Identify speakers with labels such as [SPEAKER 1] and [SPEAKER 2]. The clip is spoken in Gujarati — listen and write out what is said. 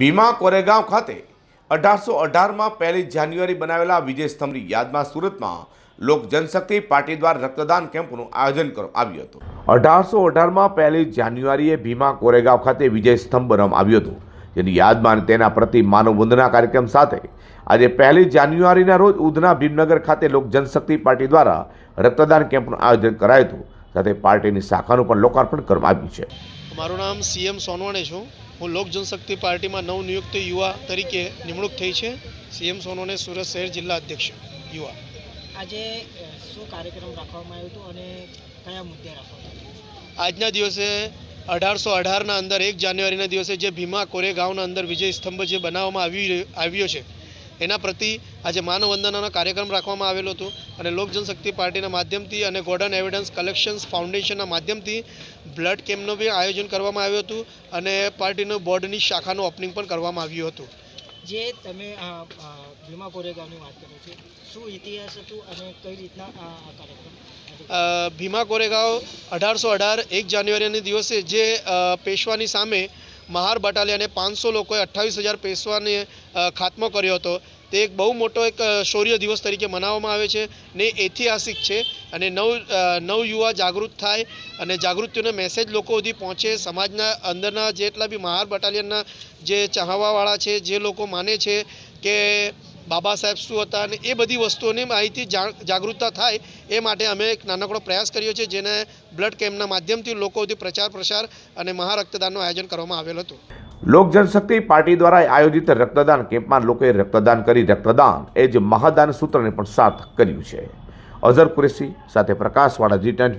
[SPEAKER 1] ભીમા કોરેગાંવ ખાતે અઢારસો અઢારમાં પહેલી જાન્યુઆરી બનાવેલા વિજય સ્તંભની યાદમાં સુરતમાં લોક જનશક્તિ પાર્ટી દ્વારા રક્તદાન કેમ્પનું આયોજન કરવામાં આવ્યું હતું. અઢારસો અઢારમાં પહેલી જાન્યુઆરીએ ભીમા કોરેગાંવ ખાતે વિજય સ્તંભ બનાવવામાં આવ્યું હતું. જેની યાદમાં તેના પ્રતિ માનવ વંદના કાર્યક્રમ સાથે આજે પહેલી જાન્યુઆરીના રોજ ઉધના ભીમનગર ખાતે લોક જનશક્તિ પાર્ટી દ્વારા રક્તદાન કેમ્પનું આયોજન કરાયું હતું. સાથે પાર્ટીની શાખાનું પણ લોકાર્પણ કરવામાં આવ્યું છે.
[SPEAKER 2] મારું નામ સીએમ સોનવાણે છું. હું લોક જનશક્તિ પાર્ટીમાં નવનિયુક્ત યુવા તરીકે નિમણૂક થઈ છે. સીએમ સોનોને સુરત શહેર જિલ્લા અધ્યક્ષ યુવા.
[SPEAKER 3] આજે શું કાર્યક્રમ રાખવામાં આવ્યો હતો અને કયા મુદ્દે રાખવામાં
[SPEAKER 2] આજના દિવસે અઢારસો અઢારના અંદર એક જાન્યુઆરીના દિવસે જે ભીમા કોરેગાંવના અંદર વિજય સ્તંભ જે બનાવવામાં આવી આવ્યો છે એના પ્રતિ આજે માનવવંદનાનો કાર્યક્રમ રાખવામાં આવેલો હતો અને લોક જનશક્તિ પાર્ટીના માધ્યમથી અને ગોર્ડન એવિડન્સ કલેક્શન્સ ફાઉન્ડેશનના માધ્યમથી બ્લડ કેમ્પનું બી આયોજન કરવામાં આવ્યું હતું અને પાર્ટીનું બોર્ડની શાખાનું ઓપનિંગ પણ કરવામાં આવ્યું હતું.
[SPEAKER 3] જે તમે ભીમા કોરેગાંવની વાત કરો છો શું ઇતિહાસ હતું અને કઈ રીતના આ આ કાર્યક્રમ
[SPEAKER 2] ભીમા કોરેગાંવ અઢારસો અઢાર એક જાન્યુઆરીના દિવસે જે પેશવાની સામે મહાર બટાલિયને પાંચસો લોકોએ અઠ્ઠાવીસ હજાર પેશવાને ખાત્મો કર્યો હતો. તે એક બહુ મોટો એક શૌર્ય દિવસ તરીકે મનાવવામાં આવે છે ને ઐતિહાસિક છે. અને નવ નવયુવા જાગૃત થાય અને જાગૃતિનો મેસેજ લોકો સુધી પહોંચે. સમાજના અંદરના જેટલા બી મહાર બટાલિયનના જે ચાહવાવાળા છે, જે લોકો માને છે કે બાબા સાહેબ શું હતા અને એ બધી વસ્તુઓની માહિતી જાગૃતતા થાય એ માટે અમે એક નાનકડો પ્રયાસ કર્યો છે, જેને બ્લડ કેમ્પના માધ્યમથી લોકો સુધી પ્રચાર પ્રસાર અને મહારક્તદાનનું આયોજન કરવામાં આવેલ હતું.
[SPEAKER 1] લોક જનશક્તિ પાર્ટી દ્વારા આયોજિત રક્તદાન કેમ્પમાં લોકોએ રક્તદાન કરી રક્તદાન. એ જ મહાદાન સૂત્રને પણ સાથ કર્યું છે. અઝર કુરેશી સાથે પ્રકાશવાળા જી ટેન્ટ